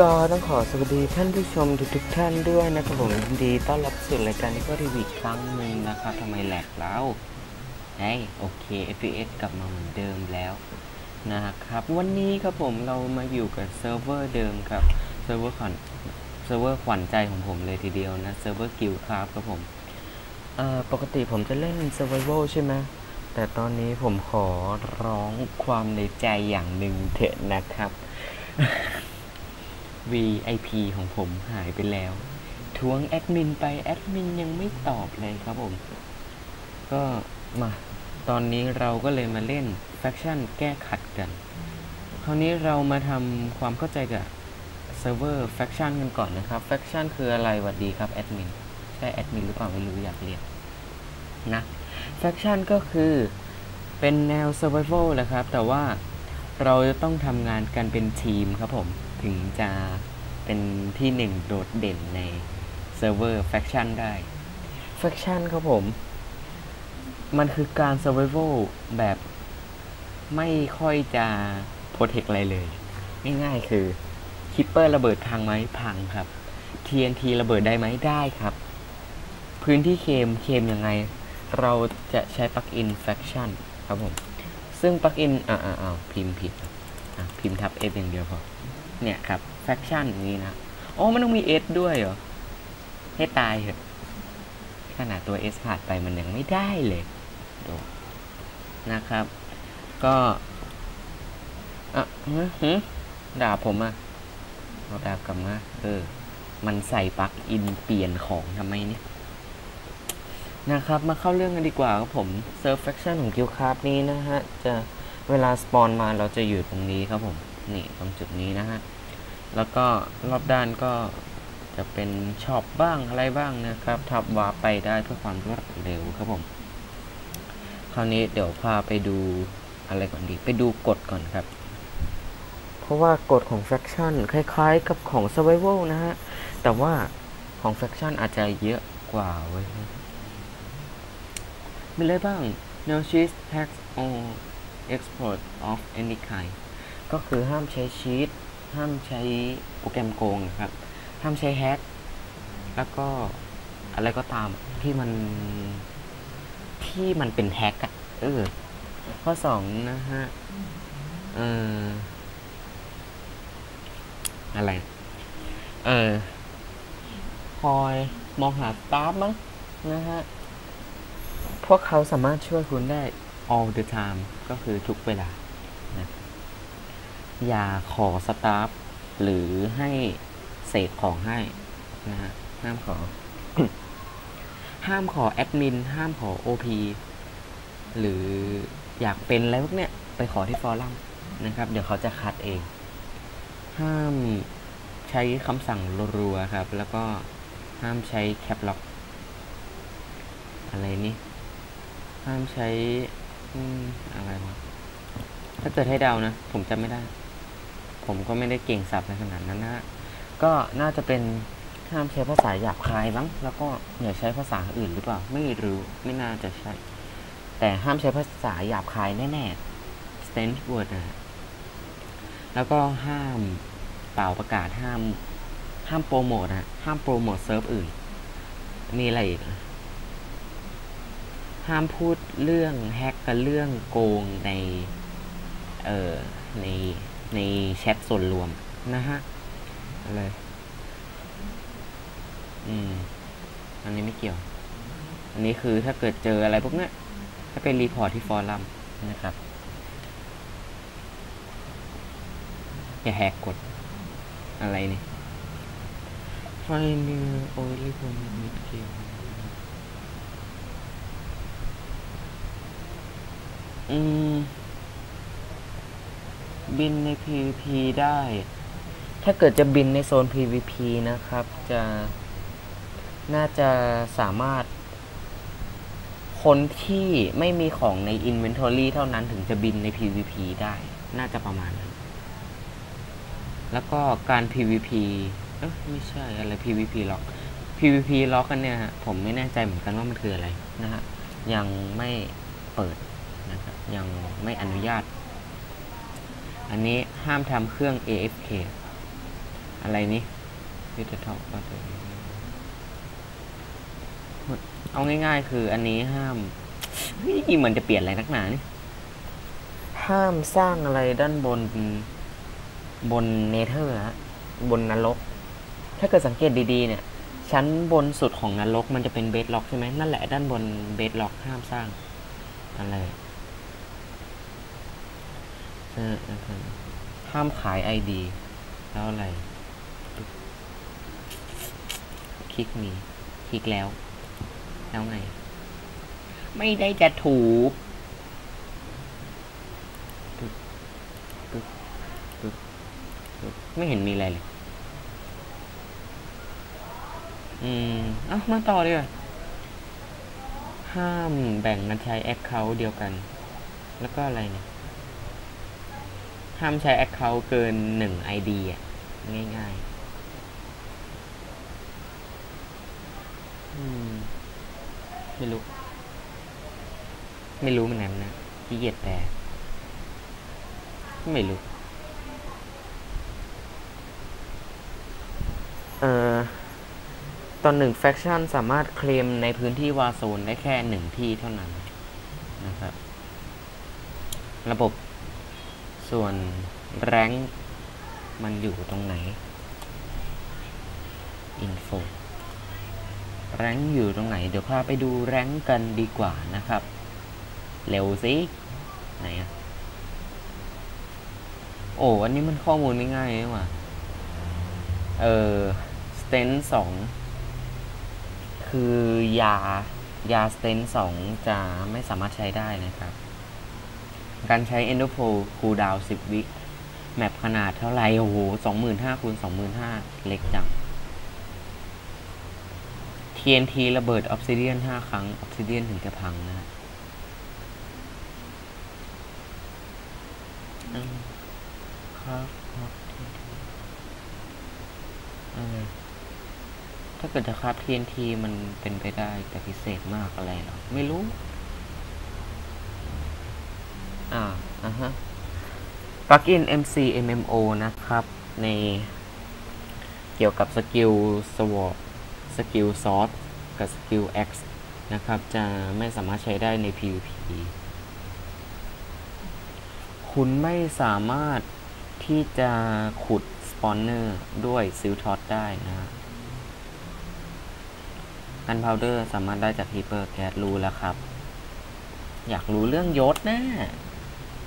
ก็ต้องขอสวัสดีท่านผู้ชมทุกๆท่านด้วยนะครับผมยินดีต้อนรับสู่รายการนี้ก็ทีวีอีกครั้งหนึ่งนะครับทำไมแหลกแล้วเฮ้ยโอเค FPS กลับมาเหมือนเดิมแล้วนะครับวันนี้ครับผมเรามาอยู่กับเซิร์ฟเวอร์เดิมครับเซิร์ฟเวอร์ขวัญเซิร์ฟเวอร์ขวัญใจของผมเลยทีเดียวนะเซิร์ฟเวอร์กิลครับครับผมปกติผมจะเล่น Survival ใช่ไหมแต่ตอนนี้ผมขอร้องความในใจอย่างหนึ่งเถอะนะครับ VIP ของผมหายไปแล้ว ทวงแอดมินไปแอดมินยังไม่ตอบเลยครับผม ก็มา ตอนนี้เราก็เลยมาเล่นแฟคชั่นแก้ขัดกัน คราวนี้เรามาทำความเข้าใจกับเซิร์ฟเวอร์แฟคชั่นกันก่อนนะครับแฟคชั่นคืออะไรหวัดดีครับแอดมินใช่แอดมินหรือเปล่าไม่รู้อยากเรียนนะแฟคชั่นก็คือเป็นแนว Survival แหละครับ แต่ว่าเราจะต้องทำงานกันเป็นทีมครับผม ถึงจะเป็นที่หนึ่งโดดเด่นในเซิร์ฟเวอร์แฟคชั่นได้แฟคชั่นครับผม มันคือการ Survival แบบไม่ค่อยจะโปรเทคอะไรเลย ง่ายๆคือคิปเปอร์ระเบิดพังไหมพังครับ TNT ระเบิดได้ไหมได้ครับ พื้นที่เคมเคมยังไง เราจะใช้ปลั๊กอินแฟคชั่นครับผม ซึ่งปลั๊กอินอ่าอ่าพิมพ์ผิด อะพิมพ์ทับ F อย่างเดียวพอ เนี่ยครับแฟคชั่นอย่างนี้นะอ๋อมันต้องมี S ด้วยเหรอ ให้ตายเถอะขนาดตัว S ขาดไปมันยังไม่ได้เลยดูนะครับ ก็อะหึหึด่าผมอะเราด่ากลับมาเออ มันใส่ปลั๊กอินเปลี่ยนของทำไมเนี่ยนะครับ มาเข้าเรื่องกันดีกว่าครับผมเซิร์ฟแฟคชั่นของกิลคาร์นี้นะฮะ จะเวลาสปอนมาเราจะอยู่ตรงนี้ครับผม นี่ตรงจุดนี้นะฮะ แล้วก็รอบด้านก็จะเป็นช็อปบ้างอะไรบ้างนะครับทับวาร์ปไปได้เพื่อความรวดเร็วครับผม คราวนี้เดี๋ยวพาไปดูอะไรก่อนดี ไปดูกฎก่อนครับ เพราะว่ากฎของแฟคชั่นคล้ายๆ กับของ Survival นะฮะ แต่ว่าของแฟคชั่นอาจจะเยอะกว่าเว้ยมีอะไรบ้าง no cheat hacks or export of any kind ก็คือห้ามใช้ชีต ห้ามใช้โปรแกรมโกงครับ ห้ามใช้แฮก แล้วก็อะไรก็ตามที่มันที่มันเป็นแฮกอะเออ ข้อสองนะฮะ เอออะไร เออคอยมองหาสตาฟมั้งนะฮะ พวกเขาสามารถช่วยคุณได้ all the time ก็คือทุกเวลา อย่าขอสตาฟหรือให้เสกของให้นะฮะห้ามขอ ห้ามขอแอดมิน ห้ามขอ OP หรืออยากเป็นอะไรพวกเนี้ยไปขอที่ฟอรัมนะครับ เดี๋ยวเขาจะคัดเอง ห้ามใช้คำสั่งรัวๆครับ แล้วก็ห้ามใช้แคปล็อก อะไรนี่ ห้ามใช้อืมอะไรวะถ้าเกิดให้เดานะ ผมจำไม่ได้ ผมก็ไม่ได้เก่งศัพท์ในขนาดนั้นนะก็น่าจะเป็นห้ามใช้ภาษาหยาบคายบ้างแล้วก็อย่าใช้ภาษาอื่นหรือเปล่า ไม่รู้ไม่น่าจะใช่ แต่ห้ามใช้ภาษาหยาบคายแน่ ๆ stand word นะฮะแล้วก็ห้ามเป่าประกาศห้าม ห้ามโปรโมทนะห้ามโปรโมทเซิร์ฟอื่นมีอะไรอีกห้ามพูดเรื่องแฮกกับเรื่องโกงใน เอ่อใน ในแชทส่วนรวมนะฮะอะไรอืม อันนี้ไม่เกี่ยว อันนี้คือถ้าเกิดเจออะไรพวกเนี้ยให้ไปรีพอร์ตที่ฟอรัมนะครับ อย่าแฮกกดอะไรนี่ไฟเนื้อโอ้ยรีพอร์ตมิดเกมอืม บินใน PVP ได้ ถ้าเกิดจะบินในโซน PVP นะครับ จะน่าจะสามารถ คนที่ไม่มีของใน Inventory เท่านั้นถึงจะบินใน PVP ได้ น่าจะประมาณนั้น แล้วก็การ PVP เอ๊ะไม่ใช่อะไร PVP ล็อก PVP ล็อกกันเนี่ยผมไม่แน่ใจเหมือนกันว่ามันคืออะไรนะฮะ ยังไม่เปิดนะครับ ยังไม่อนุญาต อันนี้ห้ามทำเครื่อง AFK อะไรนี่วิดีโอก็เอาง่ายๆ คืออันนี้ห้ามเฮ้ยเหมือนจะเปลี่ยนอะไรนักหนานี่ ห้ามสร้างอะไรด้านบน บนเนเธอร์ฮะบนนรก ถ้าเกิดสังเกตดีๆ เนี่ย ชั้นบนสุดของนรกมันจะเป็นเบสล็อกใช่ไหมนั่นแหละด้านบนเบสล็อกห้ามสร้างอะไร เออเออเออห้ามขายไอดีแล้วอะไร คลิกมี คลิกแล้ว แล้วไง ไม่ได้จะถูกปึ๊บปึ๊บปึ๊บปึ๊บไม่เห็นมีอะไรเลย อืมอ้ามาต่อดีกว่าห้ามแบ่งกันใช้ Account เดียวกัน แล้วก็อะไรเนี่ย ห้ามใช้ Account เกินหนึ่ง ID อะ ง่ายๆ อืม ไม่รู้ ไม่รู้เหมือนกันนะขี้เกียจแปลไม่รู้ เอ่อ ตอนหนึ่งแฟคชั่นสามารถเคลมในพื้นที่วาโซนได้แค่หนึ่งที่เท่านั้นนะครับ ระบบ ส่วนแรงมันอยู่ตรงไหน info แรงอยู่ตรงไหน เดี๋ยวพาไปดูแรงกันดีกว่านะครับ เร็วสิ ไหนอะโอ้ อันนี้มันข้อมูลง่ายๆนี่หว่าเออสเตนสองคือยา ยาสเตนสองจะไม่สามารถใช้ได้นะครับ การใช้ e n d o p o คูลดาว10วิ แมปขนาดเท่าไรโอ้โห25,000คูณ25,000เล็กจัง TNT ระเบิดออ s ซิเดียน5ครั้งออ s ซิเดียนถึงจะพังนะฮะอืมครับถ้าเกิดจะครับ TNT มันเป็นไปได้แต่พิเศษมากอะไรหรอ ไม่รู้ อ่าอ่าฮะ plugin MC MMO นะครับ ในเกี่ยวกับสกิล swap สกิล source กับสกิล X นะครับ จะไม่สามารถใช้ได้ใน PVP คุณไม่สามารถที่จะขุดสปอนเนอร์ด้วยซิลท็อตได้นะกันพาวเดอร์สามารถได้จากฮีเปอร์แก๊สรู้แล้วครับ อยากรู้เรื่องยศนะ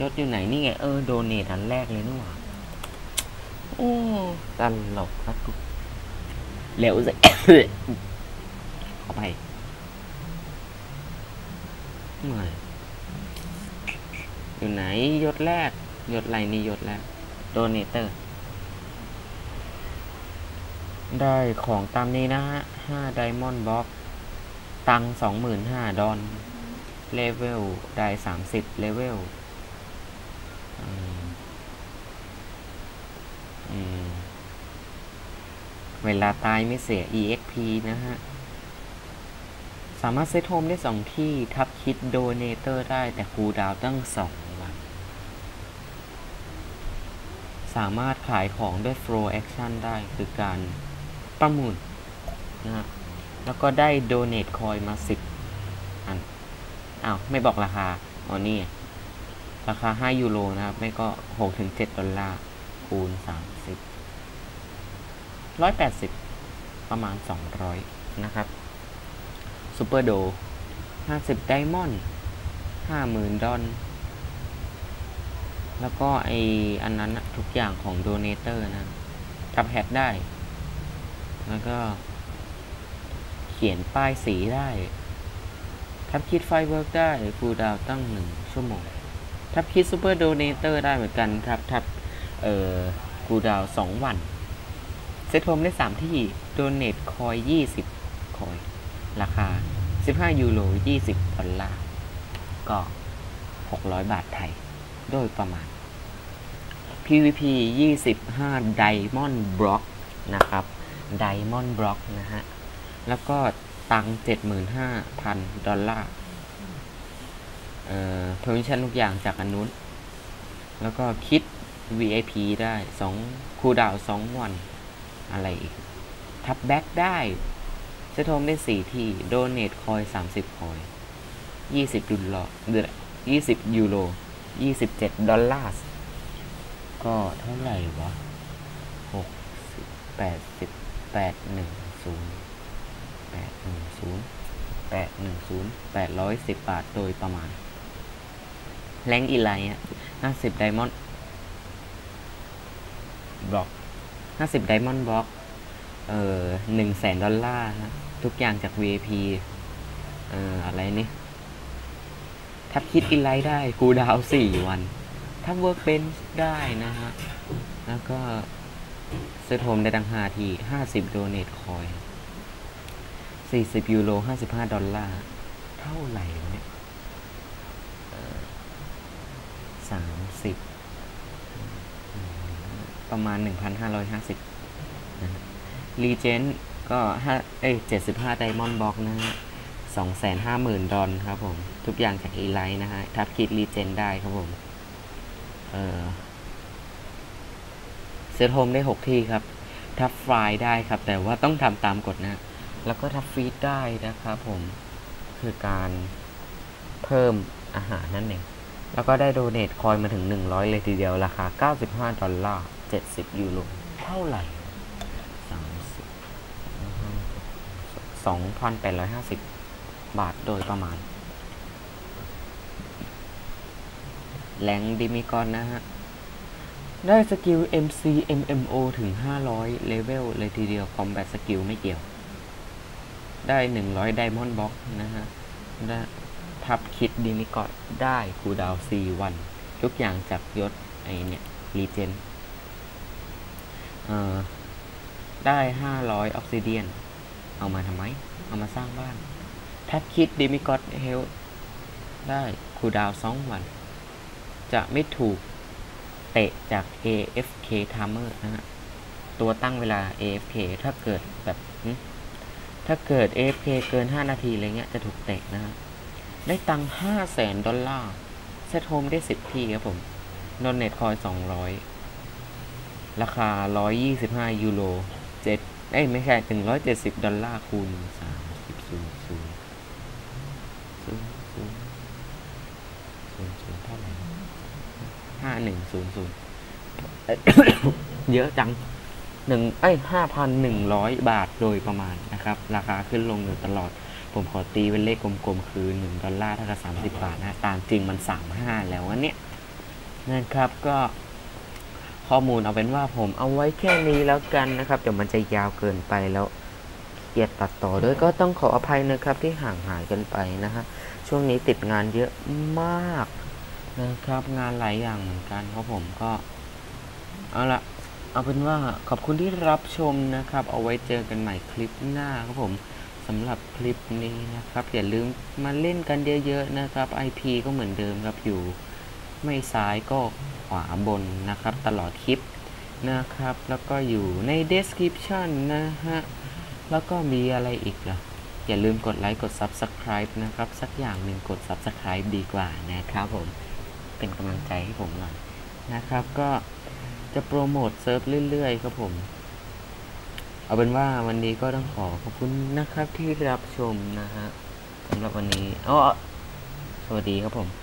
ยศอยู่ไหนนี่ไง เออ โดเนทอันแรกเลยนี่หว่าโอ้ตลกครับกูเร็วสิขอไปเมื่อยอยู่ไหนยศแรก ยศไรนี่ยศแรกโดเนเตอร์ ได้ของตามนี้นะฮะห้าไดมอนด์บ็อกตังสองหมื่นห้าดอนเลเวลได้สามสิบเลเวลอืมอืม เวลาตายไม่เสีย EXP นะฮะ สามารถเซตโฮมได้สองที่ทับคิดโดเนเตอร์ได้แต่คูดาวตั้งสองวัน สามารถขายของด้วย flow action ได้คือการประมูลนะฮะ แล้วก็ได้โดเน e คอยมาสิบอัน อ้าว ไม่บอกราคาอ๋อนี่ ราคา 5 ยูโรนะครับ ไม่ก็ 6-7 ดอลลาร์ คูณ 30 180 ประมาณ 200 นะครับซูเปอร์โด 50 ไดมอนด์50,000 ดอลแล้วก็ไออันนั้นทุกอย่างของโดเนเตอร์นะทับแฮดได้ แล้วก็ เขียนป้ายสีได้ทับคิดไฟเวิร์กได้ฟูลดาวตั้งหนึ่งชั่วโมง ทับคิดซูเปอร์โดเนเตอร์ได้เหมือนกันครับ ทับเอ่อฟูดาวสองวัน เซตโฮมได้สามที่โดเนทคอยยี่สิบคอย ราคาสิบห้ายูโรยี่สิบดอลลาร์ ก็หกร้อยบาทไทย โดยประมาณ PVP ยี่สิบห้าไดมอนด์บล็อกนะครับไดมอนด์บล็อกนะฮะ แล้วก็ตังเจ็ดหมื่นห้าพันดอลลาร์ permission ทุกอย่างจากอันนู้น แล้วก็คิด VIP ได้สองคูดาวสองวัน อะไรอีก ทับแบ็กได้เซตโฮมได้สี่ที่ โดเนทคอยสามสิบคอยยี่สิบยูโรเดือนยี่สิบยูโรยี่สิบเจ็ดดอลลาร์ก็เท่าไหร่วะหกสิบแปดสิบแปดหนึ่งศูนย์แปดหนึ่งศูนย์แปดหนึ่งศูนย์แปดร้อยสิบบาทโดยประมาณ แรงอีไลท์ห้าสิบไดมอนด์บล็อกห้าสิบไดมอนด์บล็อก เอ่อหนึ่งแสนดอลลาร์ฮะทุกอย่างจาก VIP เอ่อ อะไรนี่ ถ้าคิดอินไลท์ได้กูดาวสี่วัน ถ้าเวิร์กเบนได้นะฮะ แล้วก็เซตโฮมได้ดังห้าทีห้าสิบโดเนทคอยสี่สิบยูโรห้าสิบห้าดอลลาร์ เท่าไหร่เนี่ยสามสิบ ประมาณหนึ่งพันห้าร้อยห้าสิบนะฮะรีเจนก็ห้าเอ้ยเจ็ดสิบห้าไดมอนด์บล็อกนะฮะสองแสนห้าหมื่นดอลครับผม ทุกอย่างจากเอไลท์นะฮะ ทับคิดรีเจนได้ครับผม เออเซตโฮมได้หกที่ครับ ทับฟลายได้ครับ แต่ว่าต้องทำตามกฎนะ แล้วก็ทับฟีดได้นะครับผม คือการเพิ่มอาหารนั่นเอง แล้วก็ได้โดเนทคอยมาถึง 100 เลยทีเดียว ราคา 95 ดอลลาร์ 70ยูโรเท่าไหร่30 2,850บาทโดยประมาณ แหลงดิมิกอนนะฮะ ได้สกิล MC MMO ถึง 500 เลเวลเลยทีเดียวคอมแบทสกิลไม่เกี่ยว ได้ 100 ไดมอนด์บ็อกนะฮะได้ทับคิดดิมิกอนได้คูดาว 4 วัน ทุกอย่างจากยศไอเนี่ยรีเจน เออได้500อยออกซิเดียน เอามาทำไม เอามาสร้างบ้านทับคิดดิมิกอนเฮลได้คูดาว2วัน จะไม่ถูกเตะจาก AFK Timer นะฮะ ตัวตั้งเวลา AFK ถ้าเกิดแบบถ้าเกิด AFK เกิน 5 นาทีอะไรเงี้ย จะถูกเตะนะฮะ ได้ตังค์5แสนดอลลาร์เซตโฮมได้ 10 ที่ครับผม นอนเน็ตคอย 200 ราคา 125 ยูโรเจ็ดเอ้ยไม่ใช่170 ดอลลาร์คูณ30ศูนย์ศูนย์ศูนย์ศูนย์ศูนย์ศูนย์เท่าไหร่ห้าหนึ่งศูนย์ศูนย์เยอะจังหนึ่งเอ้ยห้าพันหนึ่งร้อยบาทโดยประมาณนะครับ ราคาขึ้นลงอยู่ตลอด ผมขอตีเป็นเลขกลมๆ คือหนึ่งดอลลาร์เท่ากับสามสิบบาทนะ ตามจริงมันสามห้าแล้ววะเนี่ยนะครับก็ ข้อมูลเอาเป็นว่าผมเอาไว้แค่นี้แล้วกันนะครับเดี๋ยวมันจะยาวเกินไปแล้วเกียดตัดต่อด้วยก็ต้องขออภัยนะครับที่ห่างหายกันไปนะฮะช่วงนี้ติดงานเยอะมากนะครับงานหลายอย่างเหมือนกันเพราะผมก็เอาละเอาเป็นว่าขอบคุณที่รับชมนะครับ เอาไว้เจอกันใหม่คลิปหน้าครับผมสำหรับคลิปนี้นะครับ อย่าลืมมาเล่นกันเยอะๆนะครับ IP ก็เหมือนเดิมครับอยู่ ไม่ซ้ายก็ วาบนนะครับ ตลอดคลิปนะครับ แล้วก็อยู่ใน description นะฮะ แล้วก็มีอะไรอีกล่ะ อย่าลืมกดไลค์กด subscribe นะครับ สักอย่างหนึ่งกด subscribe ดีกว่านะครับผมเป็นกำลังใจให้ผมหน่อยนะครับ ก็จะโปรโมทเซิร์ฟเรื่อยๆ ครับผม เอาเป็นว่าวันนี้ก็ต้องขอขอบคุณนะครับที่รับชมนะฮะสำหรับวันนี้อ๋อสวัสดีครับผม